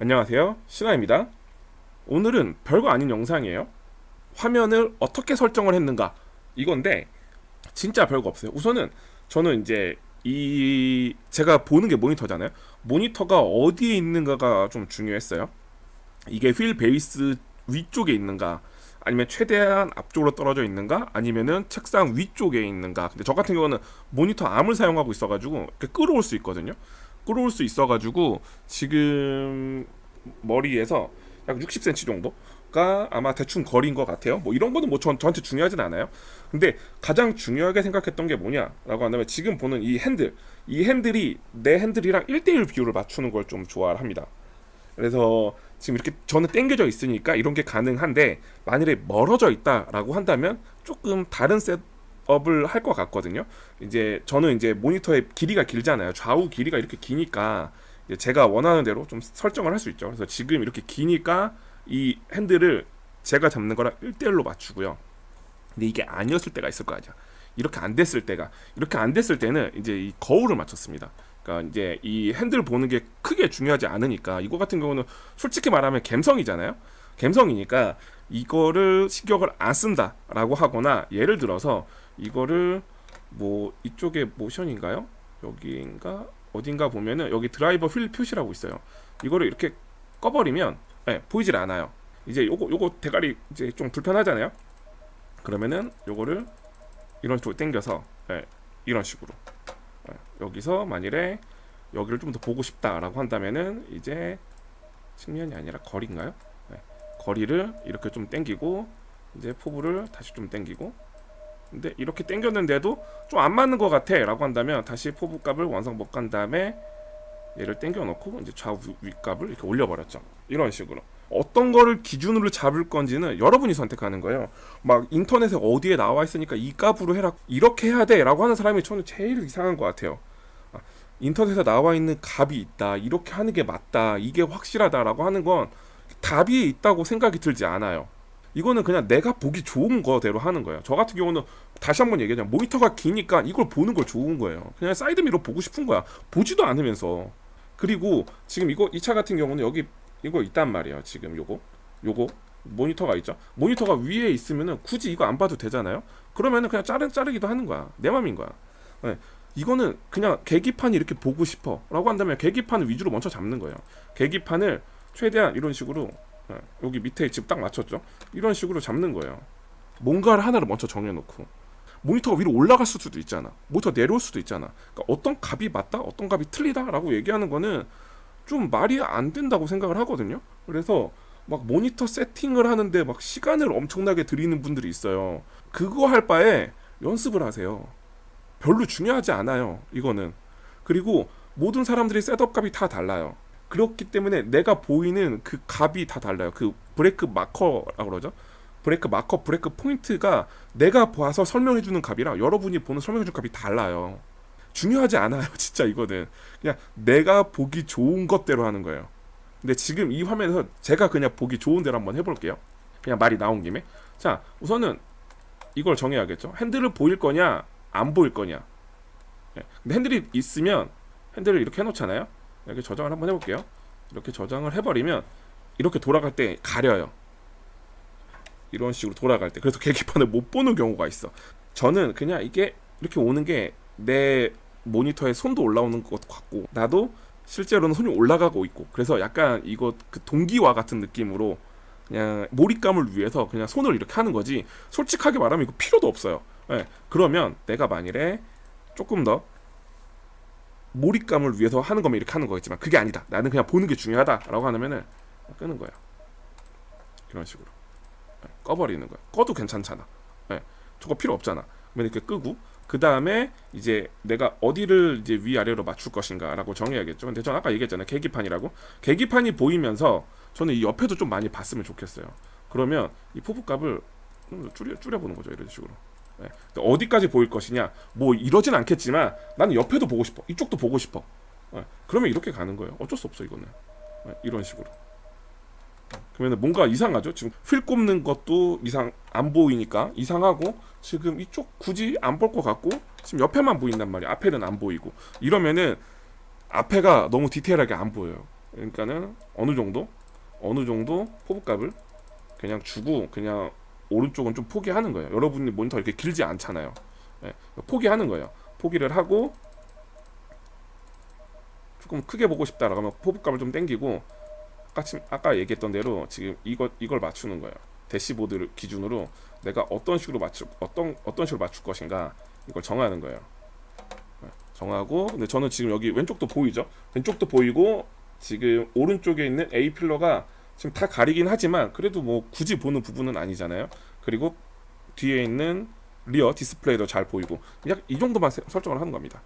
안녕하세요. 신화입니다. 오늘은 별거 아닌 영상이에요. 화면을 어떻게 설정을 했는가 이건데 진짜 별거 없어요. 우선은 저는 이제 이 제가 보는 게 모니터잖아요. 모니터가 어디에 있는가가 좀 중요했어요. 이게 휠 베이스 위쪽에 있는가 아니면 최대한 앞쪽으로 떨어져 있는가 아니면은 책상 위쪽에 있는가 근데 저 같은 경우는 모니터 암을 사용하고 있어가지고 이렇게 끌어올 수 있거든요 끌어올 수 있어가지고 지금 머리에서 약 60cm 정도가 아마 대충 거리인 것 같아요. 뭐 이런 거는 뭐 전, 저한테 중요하진 않아요. 근데 가장 중요하게 생각했던 게 뭐냐라고 한다면 지금 보는 이 핸들 이 핸들이 내 핸들이랑 1대1 비율을 맞추는 걸 좀 좋아합니다. 그래서 지금 이렇게 저는 땡겨져 있으니까 이런 게 가능한데 만일에 멀어져 있다라고 한다면 조금 다른 셋 업을 할 것 같거든요. 이제 저는 이제 모니터의 길이가 길잖아요. 좌우 길이가 이렇게 기니까 제가 원하는 대로 좀 설정을 할 수 있죠. 그래서 지금 이렇게 기니까 이 핸들을 제가 잡는 거랑 1대1로 맞추고요. 근데 이게 아니었을 때가 있을 거 아니야. 이렇게 안 됐을 때가 이렇게 안 됐을 때는 이제 이 거울을 맞췄습니다. 그러니까 이제 이 핸들 보는 게 크게 중요하지 않으니까 이거 같은 경우는 솔직히 말하면 갬성이잖아요. 갬성이니까 이거를 신경을 안 쓴다라고 하거나 예를 들어서 이거를 뭐 이쪽에 모션인가요? 여기인가 어딘가 보면은 여기 드라이버 휠 표시라고 있어요. 이거를 이렇게 꺼버리면 예, 보이질 않아요. 이제 요거 요거 대가리 이제 좀 불편하잖아요. 그러면은 요거를 이런 쪽으로 당겨서 예, 이런 식으로 예, 여기서 만일에 여기를 좀 더 보고 싶다라고 한다면은 이제 측면이 아니라 거리인가요? 네. 거리를 이렇게 좀 당기고 이제 포부를 다시 좀 당기고 근데 이렇게 당겼는데도 좀 안 맞는 것 같아 라고 한다면 다시 포부 값을 완성복 간 다음에 얘를 당겨 놓고 이제 좌우 위 값을 이렇게 올려버렸죠. 이런 식으로. 어떤 거를 기준으로 잡을 건지는 여러분이 선택하는 거예요. 막 인터넷에 어디에 나와 있으니까 이 값으로 해라. 이렇게 해야 돼 라고 하는 사람이 저는 제일 이상한 것 같아요. 아, 인터넷에 나와 있는 값이 있다. 이렇게 하는 게 맞다. 이게 확실하다라고 하는 건 답이 있다고 생각이 들지 않아요. 이거는 그냥 내가 보기 좋은 거대로 하는 거예요. 저 같은 경우는 다시 한번 얘기하자면 모니터가 기니까 이걸 보는 걸 좋은 거예요. 그냥 사이드 미러 보고 싶은 거야. 보지도 않으면서. 그리고 지금 이거 이 차 같은 경우는 여기 이거 있단 말이에요. 지금 요거 요거 모니터가 있죠. 모니터가 위에 있으면은 굳이 이거 안 봐도 되잖아요. 그러면은 그냥 자르 자르기도 하는 거야. 내 맘인 거야. 네. 이거는 그냥 계기판이 이렇게 보고 싶어라고 한다면 계기판을 위주로 먼저 잡는 거예요. 계기판을 최대한 이런 식으로 네. 여기 밑에 지금 딱 맞췄죠. 이런 식으로 잡는 거예요. 뭔가를 하나를 먼저 정해놓고 모니터가 위로 올라갈 수도 있잖아. 모니터 내려올 수도 있잖아. 그러니까 어떤 값이 맞다, 어떤 값이 틀리다라고 얘기하는 거는 좀 말이 안 된다고 생각을 하거든요. 그래서 막 모니터 세팅을 하는데 막 시간을 엄청나게 들이는 분들이 있어요. 그거 할 바에 연습을 하세요. 별로 중요하지 않아요. 이거는. 그리고 모든 사람들이 셋업 값이 다 달라요. 그렇기 때문에 내가 보이는 그 값이 다 달라요. 그 브레이크 마커라고 그러죠. 브레이크 마커, 브레이크 포인트가 내가 봐서 설명해주는 값이랑 여러분이 보는 설명해주는 값이 달라요. 중요하지 않아요, 진짜 이거는. 그냥 내가 보기 좋은 것대로 하는 거예요. 근데 지금 이 화면에서 제가 그냥 보기 좋은 대로 한번 해볼게요. 그냥 말이 나온 김에. 자, 우선은 이걸 정해야겠죠. 핸들을 보일 거냐, 안 보일 거냐. 예. 근데 핸들이 있으면 핸들을 이렇게 해놓잖아요. 이렇게 저장을 한번 해볼게요. 이렇게 저장을 해버리면 이렇게 돌아갈 때 가려요. 이런 식으로 돌아갈 때 그래서 계기판을 못 보는 경우가 있어. 저는 그냥 이게 이렇게 오는 게 내 모니터에 손도 올라오는 것 같고 나도 실제로는 손이 올라가고 있고 그래서 약간 이거 그 동기와 같은 느낌으로 그냥 몰입감을 위해서 그냥 손을 이렇게 하는 거지 솔직하게 말하면 이거 필요도 없어요. 예, 그러면 내가 만일에 조금 더 몰입감을 위해서 하는 거면 이렇게 하는 거겠지만 그게 아니다. 나는 그냥 보는 게 중요하다라고 하면은 끄는 거야. 이런 식으로 예, 꺼버리는 거야. 꺼도 괜찮잖아. 예, 저거 필요 없잖아. 그러면 이렇게 끄고 그 다음에 이제 내가 어디를 이제 위아래로 맞출 것인가라고 정해야겠죠. 근데 전 아까 얘기했잖아요. 계기판이라고. 계기판이 보이면서 저는 이 옆에도 좀 많이 봤으면 좋겠어요. 그러면 이 포부 값을 좀 줄여 줄여보는 거죠. 이런 식으로. 네. 어디까지 보일 것이냐? 뭐 이러진 않겠지만 나는 옆에도 보고 싶어. 이쪽도 보고 싶어. 네. 그러면 이렇게 가는 거예요. 어쩔 수 없어 이거는. 네. 이런 식으로. 그러면 뭔가 이상하죠? 지금 휠 꼽는 것도 이상 안 보이니까 이상하고 지금 이쪽 굳이 안 볼 것 같고 지금 옆에만 보인단 말이야. 앞에는 안 보이고. 이러면은 앞에가 너무 디테일하게 안 보여요. 그러니까는 어느 정도 어느 정도 포부값을 그냥 주고 그냥 오른쪽은 좀 포기하는 거예요. 여러분이 모니터 이렇게 길지 않잖아요. 예, 포기하는 거예요. 포기를 하고 조금 크게 보고 싶다라고 하면 포부값을 좀 땡기고 아까, 침- 아까 얘기했던 대로 지금 이거 이걸 맞추는 거예요. 대시보드를 기준으로 내가 어떤 식으로 맞출 어떤 어떤 식으로 맞출 것인가 이걸 정하는 거예요. 예, 정하고 근데 저는 지금 여기 왼쪽도 보이죠? 왼쪽도 보이고 지금 오른쪽에 있는 A 필러가 지금 다 가리긴 하지만 그래도 뭐 굳이 보는 부분은 아니잖아요. 그리고 뒤에 있는 리어 디스플레이도 잘 보이고 약 이 정도만 세- 설정을 하는 겁니다.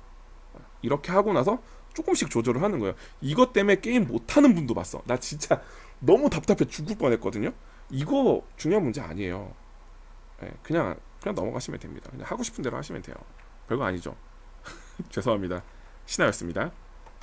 이렇게 하고 나서 조금씩 조절을 하는 거예요. 이것 때문에 게임 못하는 분도 봤어. 나 진짜 너무 답답해 죽을 뻔했거든요. 이거 중요한 문제 아니에요. 예, 그냥 그냥 넘어가시면 됩니다. 그냥 하고 싶은 대로 하시면 돼요. 별거 아니죠. 죄송합니다. 신하였습니다.